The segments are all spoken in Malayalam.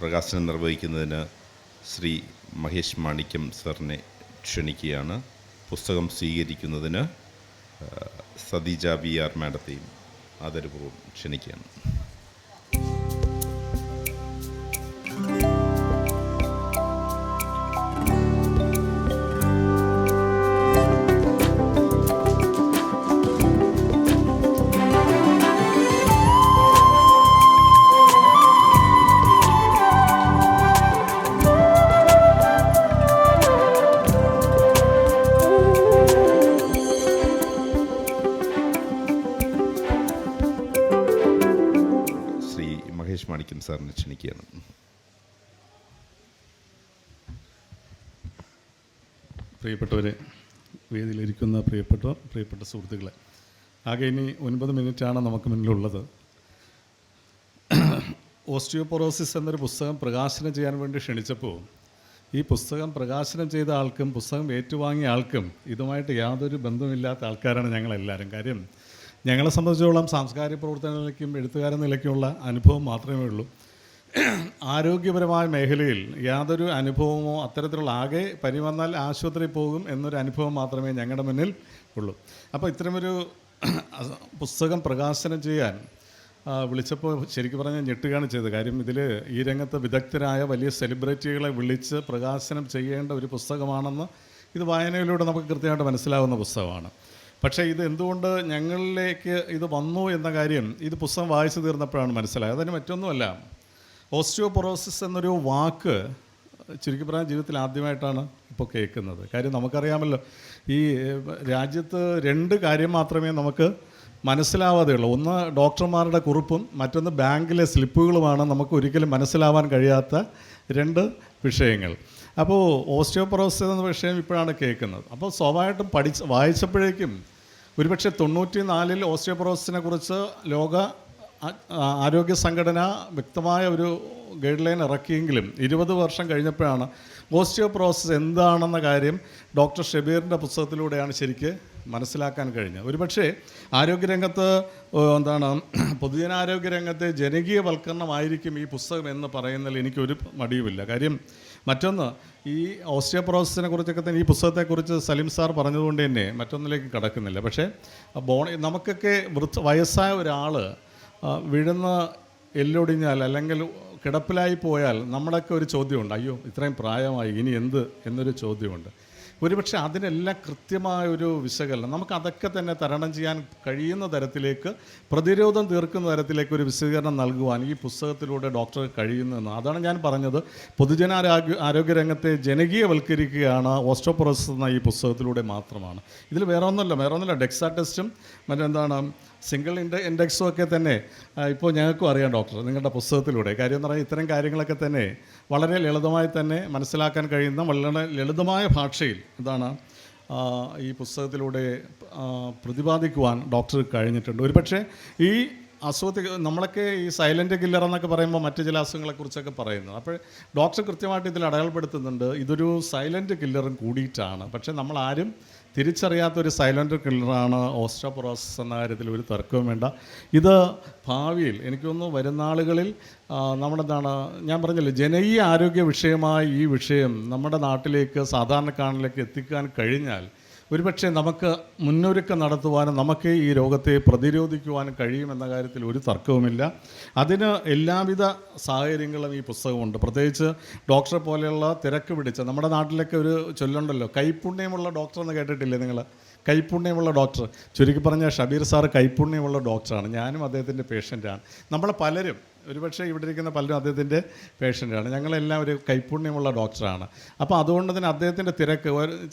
പ്രകാശനം നിർവഹിക്കുന്നതിന് ശ്രീ മഹേഷ് മാണിക്യം സാറിനെ ക്ഷണിക്കുകയാണ്. പുസ്തകം സ്വീകരിക്കുന്നതിന് സതീജ ബി ആർ മാഡത്തെയും ആദരപൂർവം ക്ഷണിക്കുകയാണ്. സാറിനെ ക്ഷണിക്കുകയാണ് പ്രിയപ്പെട്ടവരെ വേദിയിലിരിക്കുന്ന പ്രിയപ്പെട്ടവർ പ്രിയപ്പെട്ട സുഹൃത്തുക്കളെ ആകെ ഇനി ഒൻപത് മിനിറ്റാണ് നമുക്ക് മുന്നിലുള്ളത്. ഓസ്റ്റിയോപൊറോസിസ് എന്നൊരു പുസ്തകം പ്രകാശനം ചെയ്യാൻ വേണ്ടി ക്ഷണിച്ചപ്പോൾ ഈ പുസ്തകം പ്രകാശനം ചെയ്ത ആൾക്കും പുസ്തകം ഏറ്റുവാങ്ങിയ ആൾക്കും ഇതുമായിട്ട് യാതൊരു ബന്ധമില്ലാത്ത ആൾക്കാരാണ് ഞങ്ങളെല്ലാവരും. കാര്യം ഞങ്ങളെ സംബന്ധിച്ചോളം സാംസ്കാരിക പ്രവർത്തന നിലയ്ക്കും എഴുത്തുകാരൻ നിലയ്ക്കുമുള്ള അനുഭവം മാത്രമേ ഉള്ളൂ. ആരോഗ്യപരമായ മേഖലയിൽ യാതൊരു അനുഭവമോ അത്തരത്തിലുള്ള ആകെ പനി വന്നാൽ ആശുപത്രിയിൽ പോകും എന്നൊരു അനുഭവം മാത്രമേ ഞങ്ങളുടെ മുന്നിൽ ഉള്ളൂ. അപ്പോൾ ഇത്തരമൊരു പുസ്തകം പ്രകാശനം ചെയ്യാൻ വിളിച്ചപ്പോൾ ശരിക്കും പറഞ്ഞാൽ ഞെട്ടുകയാണ് ചെയ്തത്. കാര്യം ഇതിൽ ഈ രംഗത്ത് വിദഗ്ധരായ വലിയ സെലിബ്രിറ്റികളെ വിളിച്ച് പ്രകാശനം ചെയ്യേണ്ട ഒരു പുസ്തകമാണെന്ന് ഇത് വായനയിലൂടെ നമുക്ക് കൃത്യമായിട്ട് മനസ്സിലാവുന്ന പുസ്തകമാണ്. പക്ഷേ ഇത് എന്തുകൊണ്ട് ഞങ്ങളിലേക്ക് ഇത് വന്നു എന്ന കാര്യം ഇത് പുസ്തകം വായിച്ചു തീർന്നപ്പോഴാണ് മനസ്സിലായത്. അതിന് മറ്റൊന്നുമല്ല ഓസ്റ്റിയോപൊറോസിസ് എന്നൊരു വാക്ക് ചുരുക്കി പറഞ്ഞാൽ ജീവിതത്തിൽ ആദ്യമായിട്ടാണ് ഇപ്പോൾ കേൾക്കുന്നത്. കാര്യം നമുക്കറിയാമല്ലോ ഈ രാജ്യത്ത് രണ്ട് കാര്യം മാത്രമേ നമുക്ക് മനസ്സിലാവാതെയുള്ളൂ. ഒന്ന് ഡോക്ടർമാരുടെ കുറിപ്പും മറ്റൊന്ന് ബാങ്കിലെ സ്ലിപ്പുകളുമാണ് നമുക്ക് ഒരിക്കലും മനസ്സിലാവാൻ കഴിയാത്ത രണ്ട് വിഷയങ്ങൾ. അപ്പോൾ ഓസ്റ്റിയോപൊറോസിസ് എന്ന വിഷയം ഇപ്പോഴാണ് കേൾക്കുന്നത്. അപ്പോൾ സ്വാഭാവികമായിട്ടും പഠിച്ച് വായിച്ചപ്പോഴേക്കും ഒരുപക്ഷെ തൊണ്ണൂറ്റി നാലിൽ ഓസ്റ്റിയോപൊറോസിനെ കുറിച്ച് ലോക ആരോഗ്യ സംഘടന വ്യക്തമായ ഒരു ഗൈഡ് ലൈൻ ഇറക്കിയെങ്കിലും ഇരുപത് വർഷം കഴിഞ്ഞപ്പോഴാണ് ഓസ്റ്റിയോപ്രോസസ് എന്താണെന്ന കാര്യം ഡോക്ടർ ഷബീറിന്റെ പുസ്തകത്തിലൂടെയാണ് ശരിക്ക് മനസ്സിലാക്കാൻ കഴിഞ്ഞത്. ഒരുപക്ഷേ ആരോഗ്യരംഗത്ത് എന്താണ് പൊതുജനാരോഗ്യ രംഗത്തെ ജനകീയവൽക്കരണമായിരിക്കും ഈ പുസ്തകം എന്ന് പറയുന്നതിൽ എനിക്കൊരു മടിയുമില്ല. കാര്യം മറ്റൊന്ന് ഈ ഓസ്റ്റിയോപ്രോസസിനെ കുറിച്ചൊക്കെ തന്നെ ഈ പുസ്തകത്തെക്കുറിച്ച് സലീം സാർ പറഞ്ഞതുകൊണ്ട് തന്നെ മറ്റൊന്നിലേക്ക് കടക്കുന്നില്ല. പക്ഷേ ബോണി നമുക്കൊക്കെ വൃത്ത് വയസ്സായ ഒരാൾ വീഴുന്ന എല്ലൊടിഞ്ഞാൽ അല്ലെങ്കിൽ കിടപ്പിലായി പോയാൽ നമ്മുടെയൊക്കെ ഒരു ചോദ്യമുണ്ട്. അയ്യോ ഇത്രയും പ്രായമായി ഇനി എന്ത് എന്നൊരു ചോദ്യമുണ്ട്. ഒരുപക്ഷെ അതിനെല്ലാം കൃത്യമായ ഒരു വിശകലനം നമുക്ക് അതൊക്കെ തന്നെ തരണം ചെയ്യാൻ കഴിയുന്ന തരത്തിലേക്ക് പ്രതിരോധം തീർക്കുന്ന തരത്തിലേക്ക് ഒരു വിശദീകരണം നൽകുവാൻ ഈ പുസ്തകത്തിലൂടെ ഡോക്ടർ കഴിയുന്നതെന്ന് അതാണ് ഞാൻ പറഞ്ഞത്. പൊതുജനാരോഗ്യ ആരോഗ്യരംഗത്തെ ജനകീയവൽക്കരിക്കുകയാണ് ഓസ്റ്റോപ്രോസസ് എന്ന ഈ പുസ്തകത്തിലൂടെ മാത്രമാണ്. ഇതിൽ വേറെ ഒന്നുമില്ല വേറെ ഒന്നുമില്ല ഡെക്സാ ടെസ്റ്റും മറ്റെന്താണ് സിംഗിൾ ഇൻഡ ഇൻഡെക്സും ഒക്കെ തന്നെ ഇപ്പോൾ ഞങ്ങൾക്കും അറിയാം ഡോക്ടർ നിങ്ങളുടെ പുസ്തകത്തിലൂടെ. കാര്യം എന്ന് പറഞ്ഞാൽ ഇത്തരം കാര്യങ്ങളൊക്കെ തന്നെ വളരെ ലളിതമായി തന്നെ മനസ്സിലാക്കാൻ കഴിയുന്ന വളരെ ലളിതമായ ഭാഷയിൽ ഇതാണ് ഈ പുസ്തകത്തിലൂടെ പ്രതിപാദിക്കുവാൻ ഡോക്ടർ കഴിഞ്ഞിട്ടുണ്ട്. ഒരുപക്ഷെ ഈ അസുഖത്തിൽ നമ്മളൊക്കെ ഈ സൈലന്റ് കില്ലർ എന്നൊക്കെ പറയുമ്പോൾ മറ്റ് ചില അസുഖങ്ങളെക്കുറിച്ചൊക്കെ പറയുന്നു. അപ്പോൾ ഡോക്ടർ കൃത്യമായിട്ട് ഇതിൽ അടയാളപ്പെടുത്തുന്നുണ്ട്. ഇതൊരു സൈലന്റ് കില്ലറും കൂടിയിട്ടാണ്. പക്ഷേ നമ്മൾ ആരും തിരിച്ചറിയാത്തൊരു സൈലന്റ് കില്ലറാണ് ഓസ്ട്രോപൊറോസിസ് എന്ന കാര്യത്തിൽ ഒരു തർക്കവും വേണ്ട. ഇത് ഭാവിയിൽ എനിക്ക് തോന്നുന്നു വരുന്ന ആളുകളിൽ നമ്മളെന്താണ് ഞാൻ പറഞ്ഞില്ലേ ജനകീയ ആരോഗ്യ വിഷയമായ ഈ വിഷയം നമ്മുടെ നാട്ടിലേക്ക് സാധാരണക്കാരനിലേക്ക് എത്തിക്കാൻ കഴിഞ്ഞാൽ ഒരുപക്ഷെ നമുക്ക് മുന്നൊരുക്കം നടത്തുവാനും നമുക്ക് ഈ രോഗത്തെ പ്രതിരോധിക്കുവാനും കഴിയുമെന്ന കാര്യത്തിൽ ഒരു തർക്കവുമില്ല. അതിന് എല്ലാവിധ സാഹചര്യങ്ങളും ഈ പുസ്തകമുണ്ട്. പ്രത്യേകിച്ച് ഡോക്ടറെ പോലെയുള്ള തിരക്ക് പിടിച്ച നമ്മുടെ നാട്ടിലൊക്കെ ഒരു ചൊല്ലുണ്ടല്ലോ കൈപ്പുണ്യമുള്ള ഡോക്ടർ എന്ന് കേട്ടിട്ടില്ലേ നിങ്ങൾ കൈപ്പുണ്യമുള്ള ഡോക്ടർ. ചുരുക്കി പറഞ്ഞാൽ ഷബീർ സാറ് കൈപ്പുണ്യമുള്ള ഡോക്ടറാണ്. ഞാനും അദ്ദേഹത്തിന്റെ പേഷ്യന്റാണ്. നമ്മളെ പലരും ഒരുപക്ഷെ ഇവിടെ ഇരിക്കുന്ന പലരും അദ്ദേഹത്തിന്റെ പേഷ്യന്റാണ്. ഞങ്ങളെല്ലാം ഒരു കൈപ്പുണ്യമുള്ള ഡോക്ടറാണ്. അപ്പോൾ അതുകൊണ്ട് തന്നെ അദ്ദേഹത്തിന്റെ തിരക്ക്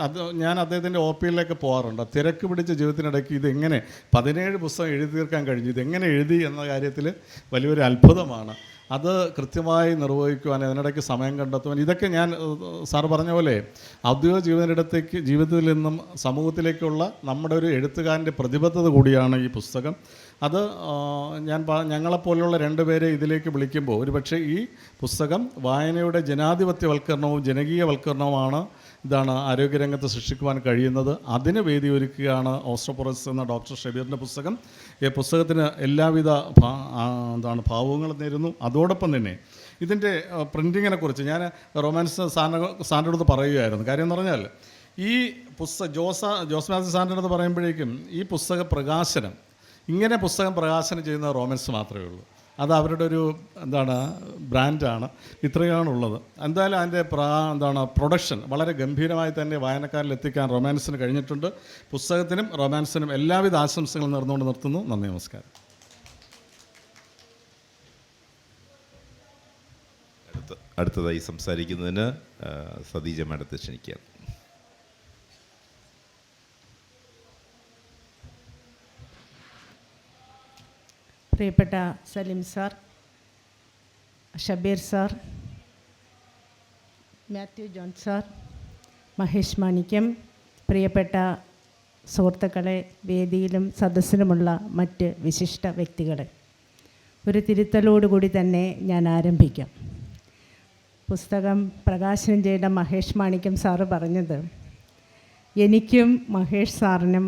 അത് ഞാൻ അദ്ദേഹത്തിന്റെ ഒ പിയിലേക്ക് പോകാറുണ്ട്. തിരക്ക് പിടിച്ച ജീവിതത്തിനിടയ്ക്ക് ഇതെങ്ങനെ പതിനേഴ് പുസ്തകം എഴുതി തീർക്കാൻ കഴിഞ്ഞു? ഇതെങ്ങനെ എഴുതി എന്ന കാര്യത്തിൽ വലിയൊരു അത്ഭുതമാണ്. അത് കൃത്യമായി നിർവഹിക്കുവാൻ അതിനിടയ്ക്ക് സമയം കണ്ടെത്തുവാൻ. ഇതൊക്കെ ഞാൻ സാർ പറഞ്ഞ പോലെ ഔദ്യോഗിക ജീവിതത്തിലേക്ക് ജീവിതത്തിൽ നിന്നും സമൂഹത്തിലേക്കുള്ള നമ്മുടെ ഒരു എഴുത്തുകാരന്റെ പ്രതിബദ്ധത കൂടിയാണ് ഈ പുസ്തകം. അത് ഞാൻ ഞങ്ങളെപ്പോലെയുള്ള രണ്ടുപേരെ ഇതിലേക്ക് വിളിക്കുമ്പോൾ ഒരുപക്ഷെ ഈ പുസ്തകം വായനയുടെ ജനാധിപത്യവൽക്കരണവും ജനകീയവൽക്കരണവുമാണ് ഇതാണ് ആരോഗ്യരംഗത്ത് സൃഷ്ടിക്കുവാൻ കഴിയുന്നത്. അതിന് വേദി ഒരുക്കുകയാണ് ഓസ്ട്രോപൊറസ് എന്ന ഡോക്ടർ ഷബീറിന്റെ പുസ്തകം. ഈ പുസ്തകത്തിന് എല്ലാവിധ എന്താണ് ഭാവങ്ങളും നേരുന്നു. അതോടൊപ്പം തന്നെ ഇതിന്റെ പ്രിന്റിങ്ങിനെ കുറിച്ച് ഞാൻ റൊമാൻസ് സാറിന് സാറിന്റെ അടുത്ത് പറയുകയായിരുന്നു. കാര്യം എന്ന് പറഞ്ഞാൽ ഈ പുസ്തക ജോസ ജോസ് മാത്യു സാറിന്റെ അടുത്ത് പറയുമ്പോഴേക്കും ഈ പുസ്തക പ്രകാശനം ഇങ്ങനെ പുസ്തകം പ്രകാശനം ചെയ്യുന്ന റോമൻസ് മാത്രമേ ഉള്ളൂ. അത് അവരുടെ ഒരു എന്താണ് ബ്രാൻഡാണ്. ഇത്രയാണുള്ളത്. എന്തായാലും അതിന്റെ പ്രാ എന്താണ് പ്രൊഡക്ഷൻ വളരെ ഗംഭീരമായി തന്നെ വായനക്കാരിൽ എത്തിക്കാൻ റൊമാൻസിന് കഴിഞ്ഞിട്ടുണ്ട്. പുസ്തകത്തിനും റൊമാൻസിനും എല്ലാവിധ ആശംസകളും നേർന്നുകൊണ്ട് നിർത്തുന്നു. നന്ദി നമസ്കാരം. അടുത്ത അടുത്തതായി സംസാരിക്കുന്നതിന് സതീജ മാഡത്തെ ക്ഷണിക്കുകയാണ്. പ്രിയപ്പെട്ട Salim sir Shabeer sir Mathew John sir Mahesh Manikyam പ്രിയപ്പെട്ട സുഹൃത്തുക്കളെ വേദിയിലും സദസ്സിലുമുള്ള മറ്റ് വിശിഷ്ട വ്യക്തികളെ ഒരു തിരുത്തലോടുകൂടി തന്നെ ഞാൻ ആരംഭിക്കാം. പുസ്തകം പ്രകാശനം ചെയ്ത മഹേഷ് മാണിക്യം സാറ് പറഞ്ഞത് എനിക്കും മഹേഷ് സാറിനും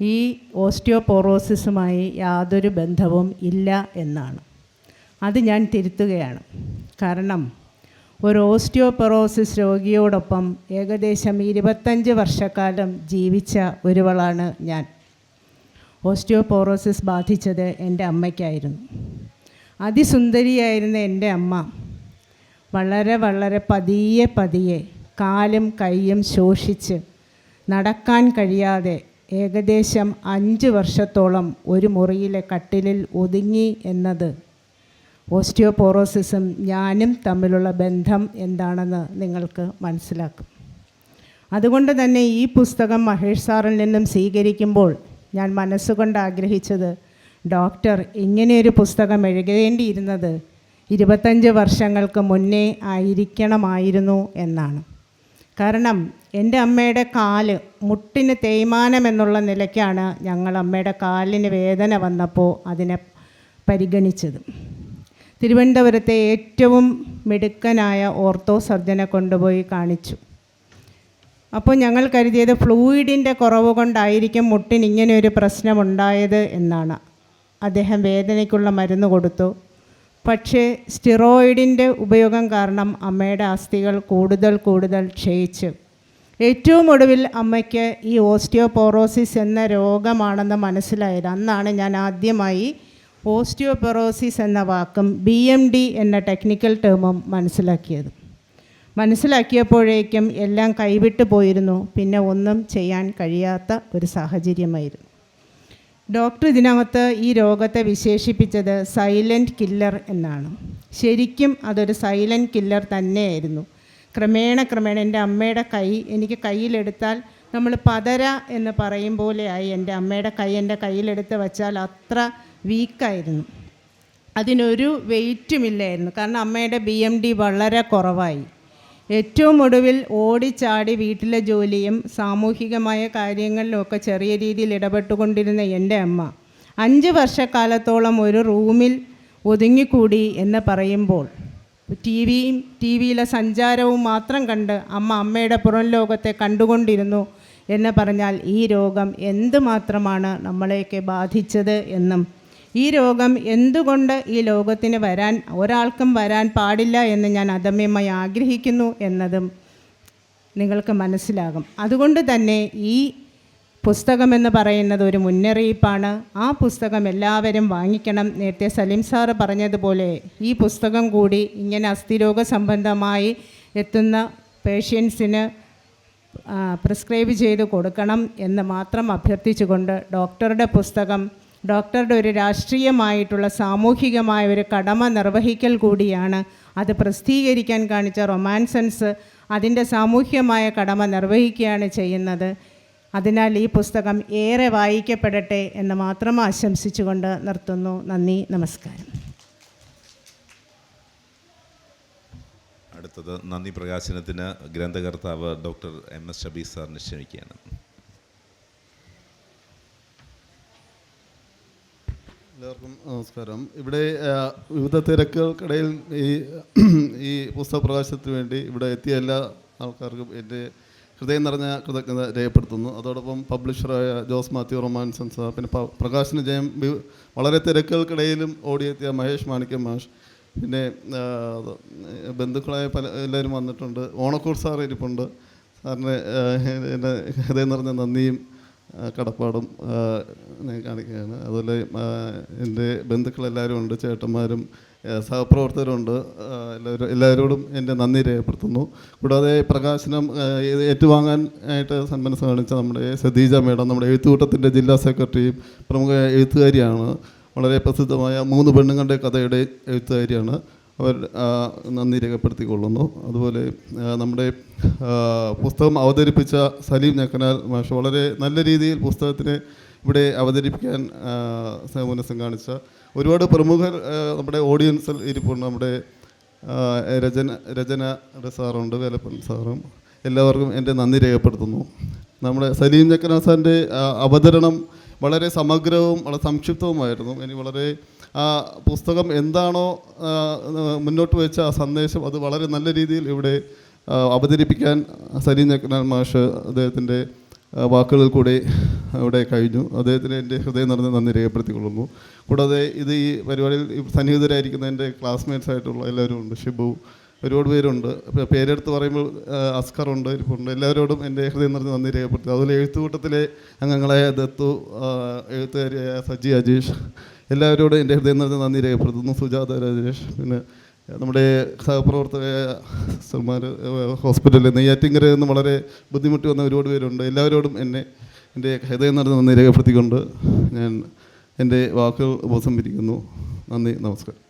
ഈ ഓസ്റ്റിയോപോറോസിസുമായി യാതൊരു ബന്ധവും ഇല്ല എന്നാണ്. അത് ഞാൻ തിരുത്തുകയാണ്. കാരണം ഒരു ഓസ്റ്റിയോപൊറോസിസ് രോഗിയോടൊപ്പം ഏകദേശം ഇരുപത്തഞ്ച് വർഷക്കാലം ജീവിച്ച ഒരുവളാണ് ഞാൻ. ഓസ്റ്റിയോപോറോസിസ് ബാധിച്ചത് എന്റെ അമ്മയ്ക്കായിരുന്നു. അതിസുന്ദരിയായിരുന്ന എന്റെ അമ്മ വളരെ വളരെ പതിയെ പതിയെ കാലും കൈയും ശോഷിച്ച് നടക്കാൻ കഴിയാതെ ഏകദേശം അഞ്ച് വർഷത്തോളം ഒരു മുറിയിലെ കട്ടിലിൽ ഒതുങ്ങി എന്നത്. ഓസ്റ്റിയോപോറോസിസും ഞാനും തമ്മിലുള്ള ബന്ധം എന്താണെന്ന് നിങ്ങൾക്ക് മനസ്സിലാക്കും. അതുകൊണ്ട് തന്നെ ഈ പുസ്തകം മഹേഷ് സാറിൽ നിന്നും സ്വീകരിക്കുമ്പോൾ ഞാൻ മനസ്സുകൊണ്ട് ആഗ്രഹിച്ചത് ഡോക്ടർ ഇങ്ങനെയൊരു പുസ്തകം എഴുതേണ്ടിയിരുന്നത് ഇരുപത്തഞ്ച് വർഷങ്ങൾക്ക് മുന്നേ ആയിരിക്കണമായിരുന്നു എന്നാണ്. കാരണം എന്റെ അമ്മയുടെ കാൽ മുട്ടിന് തേയ്മാനം എന്നുള്ള നിലയ്ക്കാണ് ഞങ്ങൾ അമ്മയുടെ കാലിന് വേദന വന്നപ്പോൾ അതിനെ പരിഗണിച്ചത്. തിരുവനന്തപുരത്തെ ഏറ്റവും മിടുക്കനായ ഓർത്തോ സർജനെ കൊണ്ടുപോയി കാണിച്ചു. അപ്പോൾ ഞങ്ങൾ കരുതിയത് ഫ്ലൂയിഡിന്റെ കുറവ് കൊണ്ടായിരിക്കും മുട്ടിന് ഇങ്ങനെ ഒരു പ്രശ്നമുണ്ടായത് എന്നാണ്. അദ്ദേഹം വേദനയ്ക്കുള്ള മരുന്ന് കൊടുത്തു. പക്ഷേ സ്റ്റിറോയിഡിന്റെ ഉപയോഗം കാരണം അമ്മയുടെ അസ്ഥികൾ കൂടുതൽ കൂടുതൽ ക്ഷയിച്ചു. ഏറ്റവും ഒടുവിൽ അമ്മയ്ക്ക് ഈ ഓസ്റ്റിയോപോറോസിസ് എന്ന രോഗമാണെന്ന് മനസ്സിലായത്. അന്നാണ് ഞാൻ ആദ്യമായി ഓസ്റ്റിയോപൊറോസിസ് എന്ന വാക്കും ബി എം ഡി എന്ന ടെക്നിക്കൽ ടേമും മനസ്സിലാക്കിയത്. മനസ്സിലാക്കിയപ്പോഴേക്കും എല്ലാം കൈവിട്ടു പോയിരുന്നു. പിന്നെ ഒന്നും ചെയ്യാൻ കഴിയാത്ത ഒരു സാഹചര്യമായിരുന്നു. ഡോക്ടർ ഇതിനകത്ത് ഈ രോഗത്തെ വിശേഷിപ്പിച്ചത് സൈലന്റ് കില്ലർ എന്നാണ്. ശരിക്കും അതൊരു സൈലന്റ് കില്ലർ തന്നെയായിരുന്നു. ക്രമേണ ക്രമേണ എന്റെ അമ്മയുടെ കൈ എനിക്ക് കയ്യിലെടുത്താൽ നമ്മൾ പതര എന്ന് പറയും പോലെയായി എന്റെ അമ്മയുടെ കൈ എന്റെ കയ്യിലെടുത്ത് വച്ചാൽ അത്ര വീക്കായിരുന്നു. അതിനൊരു വെയിറ്റുമില്ലായിരുന്നു കാരണം അമ്മയുടെ ബി എം ഡി വളരെ കുറവായി. ഏറ്റവും ഒടുവിൽ ഓടിച്ചാടി വീട്ടിലെ ജോലിയും സാമൂഹികമായ കാര്യങ്ങളിലുമൊക്കെ ചെറിയ രീതിയിൽ ഇടപെട്ടുകൊണ്ടിരുന്ന എന്റെ അമ്മ അഞ്ച് വർഷക്കാലത്തോളം ഒരു റൂമിൽ ഒതുങ്ങിക്കൂടി എന്ന് പറയുമ്പോൾ ടി വിയും ടി വിയിലെ സഞ്ചാരവും മാത്രം കണ്ട് അമ്മ അമ്മയുടെ പുറം ലോകത്തെ കണ്ടുകൊണ്ടിരുന്നു എന്ന് പറഞ്ഞാൽ ഈ രോഗം എന്തുമാത്രമാണ് നമ്മളെയൊക്കെ ബാധിച്ചത് എന്നും. ഈ രോഗം എന്തുകൊണ്ട് ഈ ലോകത്തിന് വരാൻ ഒരാൾക്കും വരാൻ പാടില്ല എന്ന് ഞാൻ അദമ്യമായി ആഗ്രഹിക്കുന്നു എന്നതും നിങ്ങൾക്ക് മനസ്സിലാകും. അതുകൊണ്ട് തന്നെ ഈ പുസ്തകമെന്ന് പറയുന്നത് ഒരു മുന്നറിയിപ്പാണ്. ആ പുസ്തകം എല്ലാവരും വാങ്ങിക്കണം. നേരത്തെ സലീം സാറ് പറഞ്ഞതുപോലെ ഈ പുസ്തകം കൂടി ഇങ്ങനെ അസ്ഥിരോഗ സംബന്ധമായി എത്തുന്ന പേഷ്യൻസിന് പ്രിസ്ക്രൈബ് ചെയ്ത് കൊടുക്കണം എന്ന് മാത്രം അഭ്യർത്ഥിച്ചുകൊണ്ട് ഡോക്ടറുടെ പുസ്തകം ഡോക്ടറുടെ ഒരു രാഷ്ട്രീയമായിട്ടുള്ള സാമൂഹികമായ ഒരു കടമ നിർവഹിക്കൽ കൂടിയാണ് അത് പ്രസിദ്ധീകരിക്കാൻ കാണിച്ച റൊമാൻസൻസ്. അതിന്റെ സാമൂഹ്യമായ കടമ നിർവഹിക്കുകയാണ് ചെയ്യുന്നത്. അതിനാൽ ഈ പുസ്തകം ഏറെ വായിക്കപ്പെടട്ടെ എന്ന് മാത്രം ആശംസിച്ചുകൊണ്ട് നിർത്തുന്നു. നന്ദി നമസ്കാരം. അടുത്തത് നന്ദി പ്രകാശനത്തിന് ഗ്രന്ഥകർത്താവ് doctor M S Shabeer sir ക്ഷണിക്കുകയാണ്. എല്ലാവർക്കും നമസ്കാരം. ഇവിടെ വിവിധ തിരക്കുകൾക്കിടയിൽ ഈ ഈ പുസ്തക പ്രകാശനത്തിന് വേണ്ടി ഇവിടെ എത്തിയ എല്ലാ ആൾക്കാർക്കും എന്റെ ഹൃദയം നിറഞ്ഞ കൃതജ്ഞത രേഖപ്പെടുത്തുന്നു. അതോടൊപ്പം പബ്ലിഷറായ ജോസ് മാത്യു റൊമാൻ സാർ പിന്നെ പ്രകാശിന് ജയം വളരെ തിരക്കുകൾക്കിടയിലും ഓടിയെത്തിയ മഹേഷ് മാണിക്യം മാഷ്. പിന്നെ ബന്ധുക്കളായ പല എല്ലാവരും വന്നിട്ടുണ്ട്. ഓണക്കൂർ സാർ ഇരിപ്പുണ്ട്. സാറിന് എന്റെ ഹൃദയം നിറഞ്ഞ നന്ദിയും കടപ്പാടും ഞാൻ കാണിക്കുകയാണ്. അതുപോലെ എന്റെ ബന്ധുക്കളെല്ലാവരും ഉണ്ട് ചേട്ടന്മാരും സഹപ്രവർത്തകരുണ്ട്. എല്ലാവരും എല്ലാവരോടും എന്റെ നന്ദി രേഖപ്പെടുത്തുന്നു. കൂടാതെ പ്രകാശനം ഏറ്റുവാങ്ങാൻ ആയിട്ട് സന്മനസ് കാണിച്ച നമ്മുടെ സതീജ മേഡം നമ്മുടെ എഴുത്തുകൂട്ടത്തിന്റെ ജില്ലാ സെക്രട്ടറിയും പ്രമുഖ എഴുത്തുകാരിയാണ്. വളരെ പ്രസിദ്ധമായ മൂന്ന് പെണ്ണുങ്ങളുടെ കഥയുടെ എഴുത്തുകാരിയാണ്. അവർ നന്ദി രേഖപ്പെടുത്തിക്കൊള്ളുന്നു. അതുപോലെ നമ്മുടെ പുസ്തകം അവതരിപ്പിച്ച സലീം ഞക്കനാൽ മാഷ് വളരെ നല്ല രീതിയിൽ പുസ്തകത്തിനെ ഇവിടെ അവതരിപ്പിക്കാൻ ആ, സൗമനസ്സം കാണിച്ച ഒരുപാട് പ്രമുഖർ നമ്മുടെ ഓഡിയൻസിൽ ഇരിപ്പുണ്ട്. നമ്മുടെ രചന രചന സാറുണ്ട് വേലപ്പൻ സാറും എല്ലാവർക്കും എന്റെ നന്ദി രേഖപ്പെടുത്തുന്നു. നമ്മുടെ സലീം ചക്കനാസാന്റെ അവതരണം വളരെ സമഗ്രവും വളരെ സംക്ഷിപ്തവുമായിരുന്നു. ഇനി വളരെ ആ പുസ്തകം എന്താണോ മുന്നോട്ട് വെച്ച ആ സന്ദേശം അത് വളരെ നല്ല രീതിയിൽ ഇവിടെ അവതരിപ്പിക്കാൻ സലീം ചക്കനാൽ മാഷ് അദ്ദേഹത്തിന്റെ വാക്കുകളിൽ കൂടി അവിടെ കഴിഞ്ഞു. അദ്ദേഹത്തിന് എന്റെ ഹൃദയം നിറഞ്ഞ് നന്ദി രേഖപ്പെടുത്തിക്കൊള്ളുന്നു. കൂടാതെ ഇത് ഈ പരിപാടിയിൽ സന്നിഹിതരായിരിക്കുന്ന എന്റെ ക്ലാസ്മേറ്റ്സ് ആയിട്ടുള്ള എല്ലാവരും ഉണ്ട്. ഷിബു ഒരുപാട് പേരുണ്ട്. പേരെടുത്ത് പറയുമ്പോൾ അസ്കറുണ്ട് ഇരിപ്പുണ്ട്. എല്ലാവരോടും എന്റെ ഹൃദയം നിറഞ്ഞ് നന്ദി രേഖപ്പെടുത്തി അതുപോലെ എഴുത്തുകൂട്ടത്തിലെ അംഗങ്ങളായ ദത്തു എഴുത്തുകാരിയായ സജി അജീഷ്. എല്ലാവരോടും എന്റെ ഹൃദയം നിറഞ്ഞ് നന്ദി രേഖപ്പെടുത്തുന്നു. സുജാത രാജേഷ്. പിന്നെ നമ്മുടെ സഹപ്രവർത്തകരായ സർമാർ ഹോസ്പിറ്റലിൽ നെയ്യാറ്റിങ്കരയിൽ നിന്ന് വളരെ ബുദ്ധിമുട്ടി വന്ന ഒരുപാട് പേരുണ്ട്. എല്ലാവരോടും എന്നെ എന്റെ ഹൃദയം നിറഞ്ഞ് നന്ദി രേഖപ്പെടുത്തിക്കൊണ്ട് ഞാൻ എന്റെ വാക്കുകൾ ഉപസംഹരിക്കുന്നു. നന്ദി നമസ്കാരം.